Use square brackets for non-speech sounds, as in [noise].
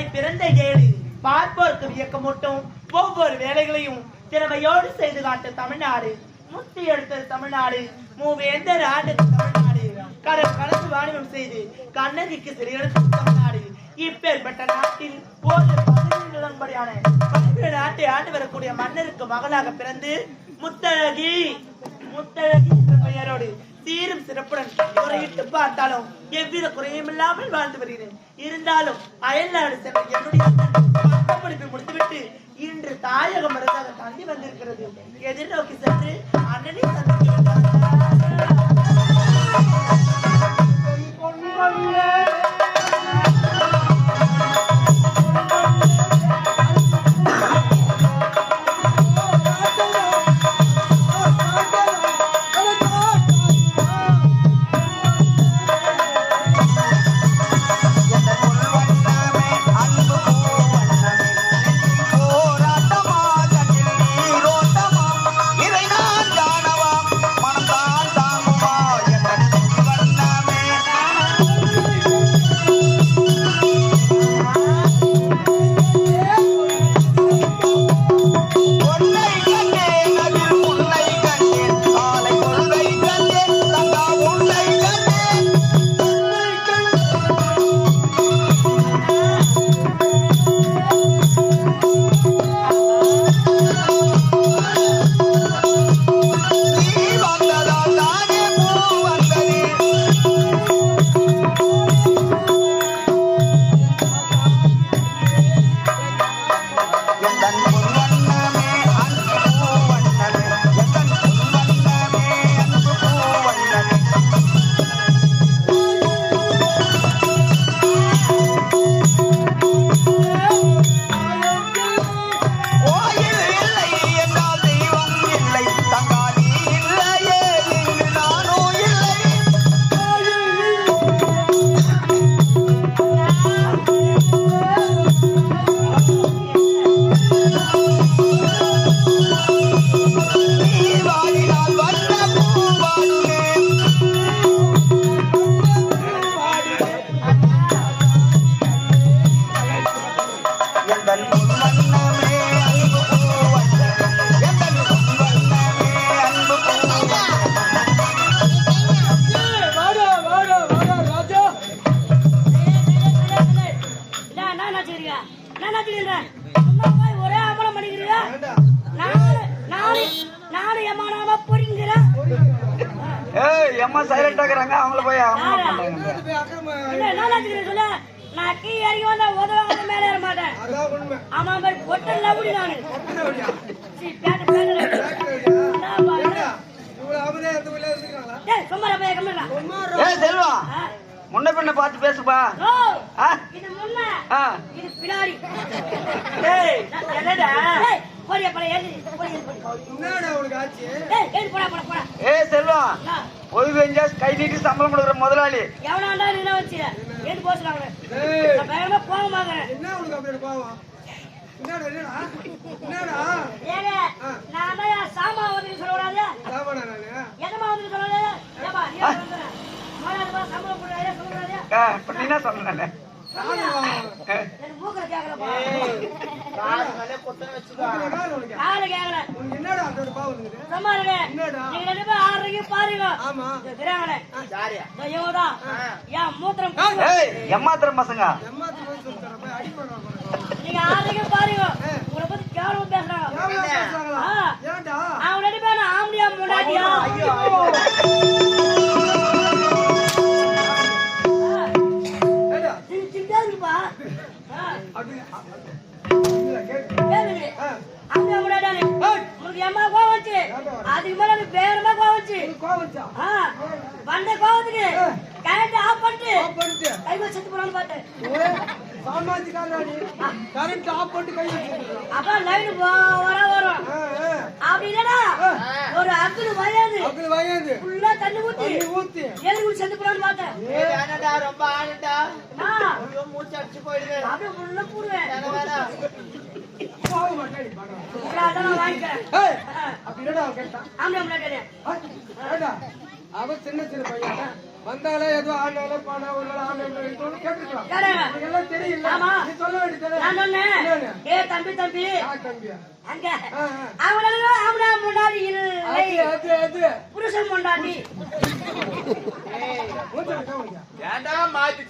வேலை பிறந்த கேடு பார்ப்போர்க்கு வியக்கமூட்டும் ஒவ்வொரு வேலைகளையும் திறமையோடு செய்து காட்ட தமிழ்நாடு. முத்தி எடுத்தது தமிழ்நாடு. மூவேந்தர் ஆண்டது தமிழ்நாடு. கடல் கலந்து வாணிபம் செய்து கண்ணகிக்கு சிறையெடுத்தது தமிழ்நாடு. இப்பேற்பட்ட நாட்டில் ஒரு பதவிகளும்படியான பல்வேறு நாட்டை ஆண்டு வரக்கூடிய மன்னருக்கு மகளாக பிறந்து முத்தழகி முத்தழகி பெயரோடு சீரும் சிறப்புடன் முறையிட்டு பார்த்தாலும் எவ்வித குறையும் இல்லாமல் வாழ்ந்து வருகிறேன். இருந்தாலும் அயல்நாடு சென்ற என்னுடைய அண்ணன் முடித்துவிட்டு இன்று தாயகம் மருந்தாக தந்தி வந்திருக்கிறது. எதிர்நோக்கி சென்று அண்ணனை சந்திக்கிறார் [laughs] ஏய் அம்மா சைலண்டா இருக்கிறாங்க அவங்கள போய் அம்மா? பண்றாங்க? நான் கீழே இறங்கி வந்தா உதவாங்க மேலே ஏற மாட்டேன் அதான் உண்மை ஆமா மாதிரி பொட்டல் லவுடி நானு பேட்டு, பேட்டு. செல்வா. முன்ன பின்ன பார்த்து பேசுப்பா? இது முன்ன. இது பின்னாடி. டேய், என்னடா டேய், போடியா, போடியா, ஏறு, போடி, ஏறு, போடி. என்னடா உனக்கு ஆச்சு? டேய், ஏறு, போடா, போடா, போடா. ஏய் செல்வா என்ன? ஓய்வு வெஞ்சா கை நீட்டி சம்பளம் கொடுக்குற முதலாளி. எவனா என்ன வச்சு? ஏய், நான் பயங்கரமா போக மாட்டேன் என்ன உனக்கு அப்படி பாவம் சாமா வந்து சொல்லக்கூடாது. எதமா வந்து சொல்லக்கூடாது? என்ன. எனக்கு மூக்கல கேட்கலப்பா. காது மேலே குத்தனை எம்மாத்திரம் பசங்க எம்மாத்து அப்படியே முன்னாடி உனக்கு எம்மா கோவம் வந்துச்சு? அதுக்கு மேல எனக்கு வேறமா கோவம்? ஆ, வந்த கோவத்துக்கு கரண்ட் ஆஃப் பண்ணிட்டு கை வச்சு செத்து போறான்னு பார்த்தேன்? கரண்ட் ஆஃப் பண்ணிட்டு கை. அப்புறம் லைன் வர வரும். அப்படி இல்லடா. ஒரு அக்குனு வயாது. அக்குள். ஃபுல்லா தண்ணி ஊத்தி. தண்ணி ஊத்தி. ஏறி ஊத்தி செத்து போறான்னு பார்த்தேன் ஏய், வேணாம்டா ரொம்ப ஆளுடா நான் ஐயோ மூச்சு அடிச்சு போயிடுது. அப்படியே ஃபுல்லா போடுவேன். வேணாம், வேணாம். பாவம் மாட்டாடி, பாக்கலாம். அதான் வாங்கிக்கிறேன் ஏய், அப்படி சின்ன சின்ன பையன். வந்தாலே ஏதோ ஆண்டாலே பானா ஒரு கேட்டுக்கலாம் எல்லாம் தெரியல ஆமா. நீ சொல்ல வேண்டியது நான் சொன்னேன்? ஏ தம்பி தம்பி. அங்க. முன்னாடி இல்லை. அது அது புருஷன் முன்னாடி மாத்தி